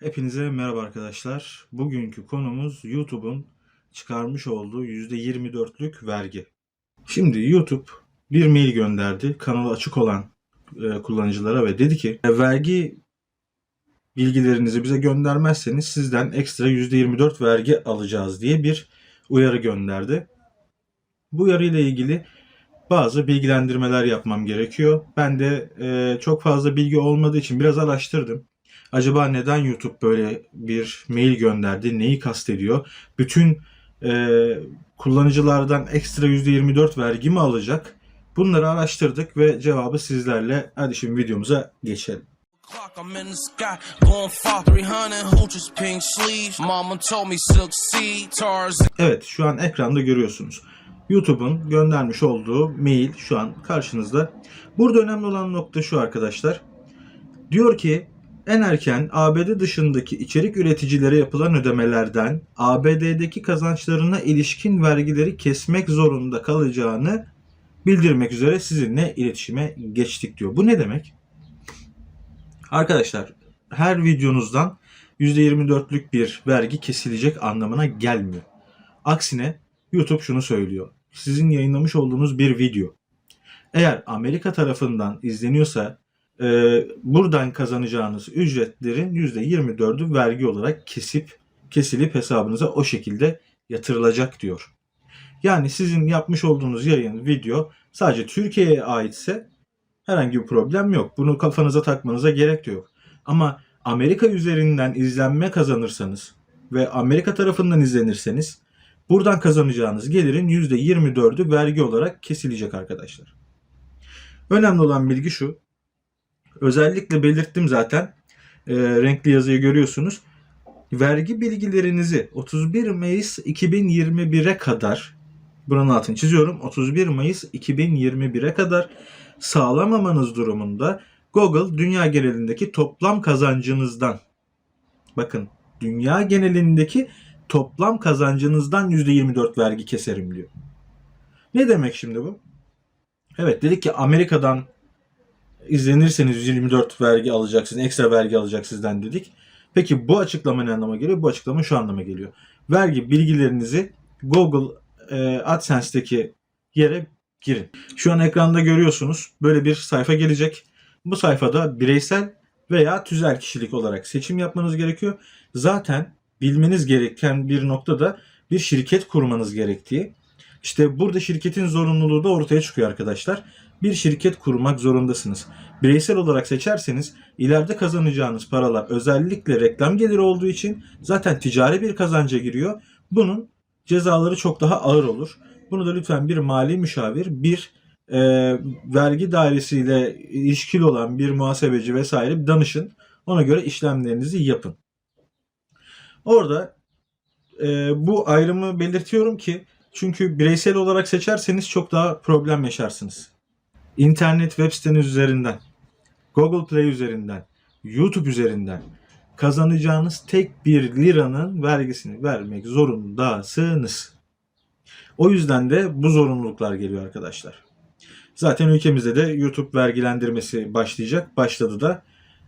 Hepinize merhaba arkadaşlar. Bugünkü konumuz YouTube'un çıkarmış olduğu %24'lük vergi. Şimdi YouTube bir mail gönderdi kanalı açık olan e, kullanıcılara ve dedi ki "E, vergi bilgilerinizi bize göndermezseniz sizden ekstra %24 vergi alacağız diye bir uyarı gönderdi. Bu uyarı ilgili bazı bilgilendirmeler yapmam gerekiyor. Ben de e, çok fazla bilgi olmadığı için biraz araştırdım. Acaba neden YouTube böyle bir mail gönderdi? Neyi kastediyor? Bütün e, kullanıcılardan ekstra %24 vergi mi alacak? Bunları araştırdık ve cevabı sizlerle. Hadi şimdi videomuza geçelim. Clock, I'm in the sky, going far. 300 hooches, pink sleeves. Mama told me succeed. Tarzan. Evet şu an ekranda görüyorsunuz. YouTube'un göndermiş olduğu mail şu an karşınızda. Burada önemli olan nokta şu arkadaşlar. Diyor ki en erken ABD dışındaki içerik üreticilere yapılan ödemelerden ABD'deki kazançlarına ilişkin vergileri kesmek zorunda kalacağını bildirmek üzere sizinle iletişime geçtik diyor. Bu ne demek? Arkadaşlar her videonuzdan %24'lük bir vergi kesilecek anlamına gelmiyor. Aksine YouTube şunu söylüyor. Sizin yayınlamış olduğunuz bir video eğer Amerika tarafından izleniyorsa e, buradan kazanacağınız ücretlerin %24'ü vergi olarak kesip kesilip hesabınıza o şekilde yatırılacak diyor. Yani sizin yapmış olduğunuz yayın, video sadece Türkiye'ye aitse herhangi bir problem yok. Bunu kafanıza takmanıza gerek de yok. Ama Amerika üzerinden izlenme kazanırsanız ve Amerika tarafından izlenirseniz buradan kazanacağınız gelirin %24'ü vergi olarak kesilecek arkadaşlar. Önemli olan bilgi şu. Özellikle belirttim zaten. E, renkli yazıyı görüyorsunuz. Vergi bilgilerinizi 31 Mayıs 2021'e kadar buranın altını çiziyorum. 31 Mayıs 2021'e kadar sağlamamanız durumunda Google dünya genelindeki toplam kazancınızdan bakın dünya genelindeki toplam kazancınızdan %24 vergi keserim diyor. Ne demek şimdi bu? Evet dedik ki Amerika'dan izlenirseniz 124 vergi alacaksınız, ekstra vergi alacak sizden dedik. Peki bu açıklama ne anlama geliyor? Bu açıklama şu anlama geliyor. Vergi bilgilerinizi Google e, AdSense'deki yere girin. Şu an ekranda görüyorsunuz. Böyle bir sayfa gelecek. Bu sayfada bireysel veya tüzel kişilik olarak seçim yapmanız gerekiyor. Zaten bilmeniz gereken bir noktada bir şirket kurmanız gerektiği. İşte burada şirketin zorunluluğu da ortaya çıkıyor arkadaşlar. Bir şirket kurmak zorundasınız. Bireysel olarak seçerseniz ileride kazanacağınız paralar özellikle reklam geliri olduğu için zaten ticari bir kazanca giriyor. Bunun cezaları çok daha ağır olur. Bunu da lütfen bir mali müşavir, bir e, vergi dairesiyle ilişkili olan bir muhasebeci vesaire bir danışın. Ona göre işlemlerinizi yapın. Orada e, bu ayrımı belirtiyorum ki çünkü bireysel olarak seçerseniz çok daha problem yaşarsınız. İnternet web siteniz üzerinden, Google Play üzerinden, YouTube üzerinden kazanacağınız tek bir liranın vergisini vermek zorundasınız. O yüzden de bu zorunluluklar geliyor arkadaşlar. Zaten ülkemizde de YouTube vergilendirmesi başlayacak. Başladı da.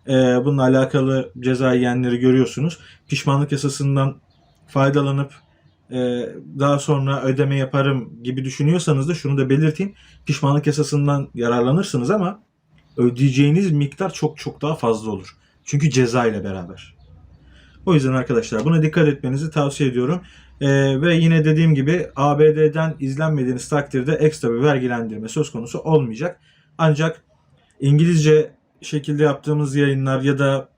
Ee, bununla alakalı ceza yiyenleri görüyorsunuz. Pişmanlık yasasından faydalanıp daha sonra ödeme yaparım gibi düşünüyorsanız da şunu da belirteyim. Pişmanlık yasasından yararlanırsınız ama ödeyeceğiniz miktar çok çok daha fazla olur. Çünkü ceza ile beraber. O yüzden arkadaşlar buna dikkat etmenizi tavsiye ediyorum. Ee, ve yine dediğim gibi ABD'den izlenmediğiniz takdirde ekstra bir vergilendirme söz konusu olmayacak. Ancak İngilizce şekilde yaptığımız yayınlar ya da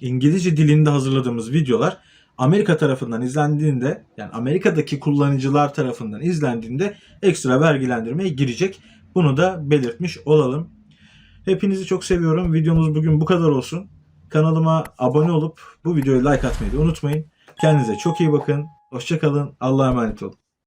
İngilizce dilinde hazırladığımız videolar Amerika tarafından izlendiğinde yani Amerika'daki kullanıcılar tarafından izlendiğinde ekstra vergilendirmeye girecek. Bunu da belirtmiş olalım. Hepinizi çok seviyorum. Videomuz bugün bu kadar olsun. Kanalıma abone olup bu videoyu like atmayı da unutmayın. Kendinize çok iyi bakın. Hoşçakalın. Allah'a emanet olun.